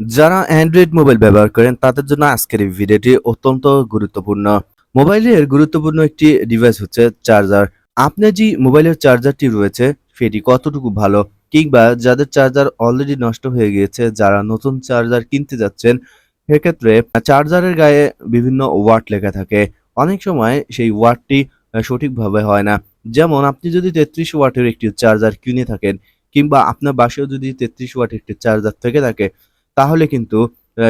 যারা Android mobile ব্যবহার করেন তাদের জন্য আজকের এই ভিডিওটি অত্যন্ত গুরুত্বপূর্ণ। মোবাইলের গুরুত্বপূর্ণ একটি ডিভাইস হচ্ছে চার্জার আপনার যে মোবাইলের চার্জারটি রয়েছে সেটি কতটুকু ভালো? কিংবা যাদের চার্জার অলরেডি নষ্ট হয়ে গিয়েছে যারা নতুন চার্জার কিনতে যাচ্ছেন সেক্ষেত্রে চার্জারের গায়ে বিভিন্ন ওয়াট লেখা থাকে। অনেক সময় সেই আহ, সঠিকভাবে হয় না। যেমন আপনি যদি তেত্রিশ ওয়াটের একটি চার্জার কিনে থাকেন কিংবা আপনার বাসায় যদি তেত্রিশ ওয়াটের একটি চার্জার থেকে থাকে তাহলে কিন্তু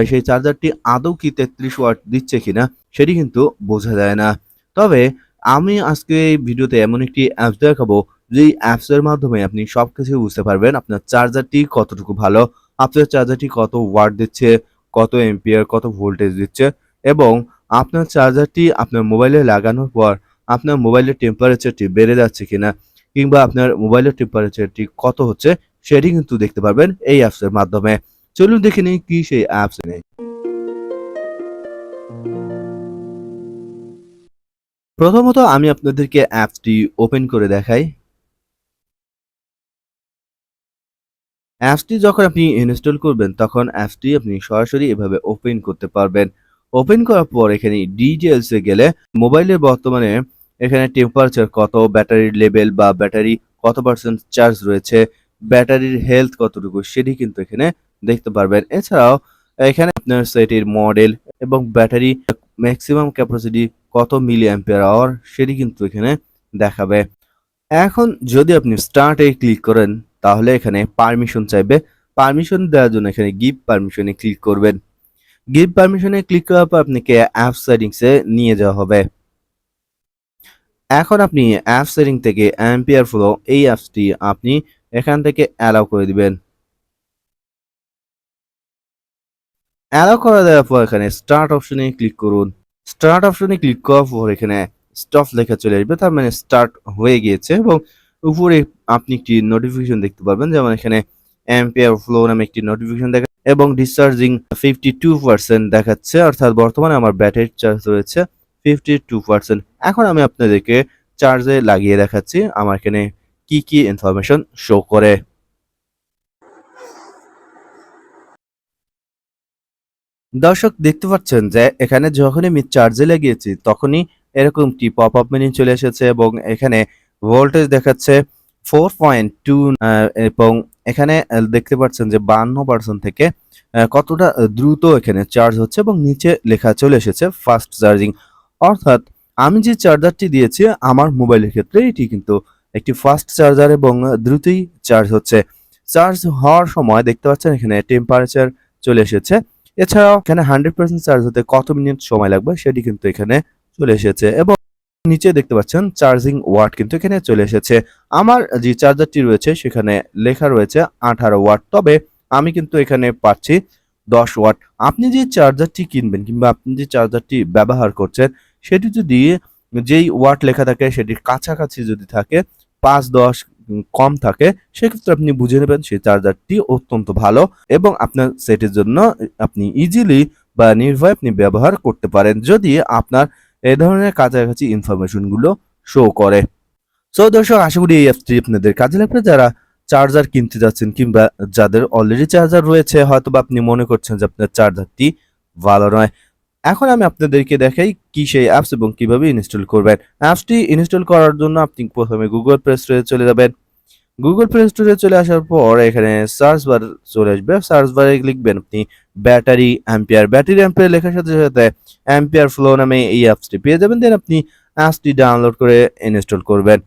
সেই চার্জারটি আদৌ কি তেত্রিশ ওয়াট দিচ্ছে কিনা সেটি কিন্তু বোঝা যায় না। তবে আমি আজকে এই ভিডিওতে এমন একটি অ্যাপস দেখাবো, যেই অ্যাপসের মাধ্যমে আপনি সব কিছু বুঝতে পারবেন আপনার চার্জারটি কতটুকু ভালো, আপনার চার্জারটি কত ওয়াট দিচ্ছে, কত এম্পিয়ার কত ভোল্টেজ দিচ্ছে এবং আপনার চার্জারটি আপনার মোবাইলে লাগানোর পর আপনার মোবাইলের টেম্পারেচারটি বেড়ে যাচ্ছে কিনা কিংবা আপনার মোবাইলের টেম্পারেচারটি কত হচ্ছে সেটি কিন্তু দেখতে পারবেন এই অ্যাপসের মাধ্যমে। চলুন দেখে নিই কি সেই অ্যাপস নেই। প্রথমত আমি আপনাদেরকে অ্যাপসটি ওপেন করে দেখাই। অ্যাপসটি যখন আপনি ইনস্টল করবেন, তখন অ্যাপসটি আপনি সরাসরি এভাবে ওপেন করতে পারবেন। ওপেন করার পর এখানে ডিটেলসে গেলে মোবাইলের বর্তমানে এখানে টেম্পারেচার কত ব্যাটারির লেভেল বা ব্যাটারি কত পার্সেন্ট চার্জ রয়েছে ব্যাটারির হেলথ কতটুকু, সেটি কিন্তু এখানে দেখতে পারবেন। এছাড়াও, এখানে আপনার সেটির মডেল এবং ব্যাটারি ম্যাক্সিমাম ক্যাপাসিটি কত মিলি অ্যাম্পিয়ার আওয়ার সেটি কিন্তু এখানে দেখাবে। এখন যদি আপনি স্টার্টে ক্লিক করেন, তাহলে এখানে পারমিশন চাইবে। পারমিশন দেওয়ার জন্য এখানে গিভ পারমিশনে ক্লিক করবেন। গিভ পারমিশনে ক্লিক করার পর আপনাকে অ্যাপ সেটিংসে নিয়ে যাওয়া হবে। এখন আপনি অ্যাপ সেটিং থেকে অ্যাম্পিয়ার ফ্লো এই অ্যাপসটি আপনি এখান থেকে অ্যালাউ করে দিবেন। অ্যালাউ করে দেওয়ার পর এখানে স্টার্ট অপশনে ক্লিক করুন। স্টার্ট অপশনে ক্লিক করার পর এখানে স্টপ লেখা চলে আসবে, তার মানে স্টার্ট হয়ে গিয়েছে এবং উপরে আপনি একটি নোটিফিকেশন দেখতে পারবেন, যেমন এখানে অ্যাম্পিয়ার ফ্লো নামে একটি নোটিফিকেশন দেখা এবং ডিসচার্জিং ফিফটি টু পার্সেন্ট দেখাচ্ছে, অর্থাৎ বর্তমানে আমার ব্যাটারি চার্জ রয়েছে ফিফটি টু পার্সেন্ট এখন আমি আপনাদেরকে চার্জে লাগিয়ে দেখাচ্ছি, আমার এখানে কি কি ইনফরমেশন শো করে। দর্শক দেখতে পাচ্ছেন যে এখানে যখনই আমি চার্জে লাগিয়েছি, তখনই এরকম একটি পপ আপ মেনু চলে এসেছে এবং এখানে ভোল্টেজ দেখাচ্ছে ফোর পয়েন্ট টু এবং এখানে দেখতে পাচ্ছেন যে বান্ন পার্সেন্ট থেকে কতটা দ্রুত এখানে চার্জ হচ্ছে এবং নিচে লেখা চলে এসেছে ফাস্ট চার্জিং অর্থাৎ আমি যে চার্জারটি দিয়েছি, আমার মোবাইলের ক্ষেত্রে এটি কিন্তু একটি ফাস্ট চার্জার এবং দ্রুতই চার্জ হচ্ছে। চার্জ হওয়ার সময় দেখতে পাচ্ছেন এখানে টেম্পারেচার চলে এসেছে। এছাড়াও এখানে হান্ড্রেড পার্সেন্ট চার্জ হতে কত মিনিট সময় লাগবে সেটি কিন্তু এখানে চলে এসেছে এবং নিচে দেখতে পাচ্ছেন চার্জিং ওয়াট কিন্তু এখানে চলে এসেছে। আমার যে চার্জারটি রয়েছে সেখানে লেখা রয়েছে আঠারো ওয়াট। তবে আমি কিন্তু এখানে পাচ্ছি দশ ওয়াট। আপনি যে চার্জারটি কিনবেন কিংবা আপনি যে চার্জারটি ব্যবহার করছেন, সেটি যদি যেই ওয়াট লেখা থাকে সেটির কাছাকাছি যদি থাকে, পাঁচ দশ কম থাকে, সেক্ষেত্রে আপনি বুঝে নেবেন সেই চার্জারটি অত্যন্ত ভালো এবং আপনার সেটের জন্য আপনি ইজিলি বা নির্ভয় আপনি ব্যবহার করতে পারেন যদি আপনার এই ধরনের কাছাকাছি ইনফরমেশনগুলো শো করে। সো দর্শক, আশা করি এই অ্যাপটি আপনাদের কাজে লাগবে। যারা চার্জার কিনতে যাচ্ছেন কিংবা যাদের অলরেডি চার্জার রয়েছে হয়তো বা আপনি মনে করছেন যে আপনার চার্জারটি ভালো নয়। এখন আমি আপনাদেরকে দেখাই কি সেই অ্যাপস এবং কীভাবে ইনস্টল করবেন। অ্যাপসটি ইনস্টল করার জন্য আপনি প্রথমে গুগল প্লে স্টোরে চলে যাবেন। গুগল প্লে স্টোরে চলে আসার পর এখানে সার্চ বার চলে আসবে। সার্চ বারে লিখবেন আপনি ব্যাটারি অ্যাম্পিয়ার ব্যাটারি অ্যাম্পিয়ার লেখার সাথে সাথে অ্যাম্পিয়ার ফ্লো নামে এই অ্যাপসটি পেয়ে যাবেন। দেন আপনি অ্যাপসটি ডাউনলোড করে ইনস্টল করবেন।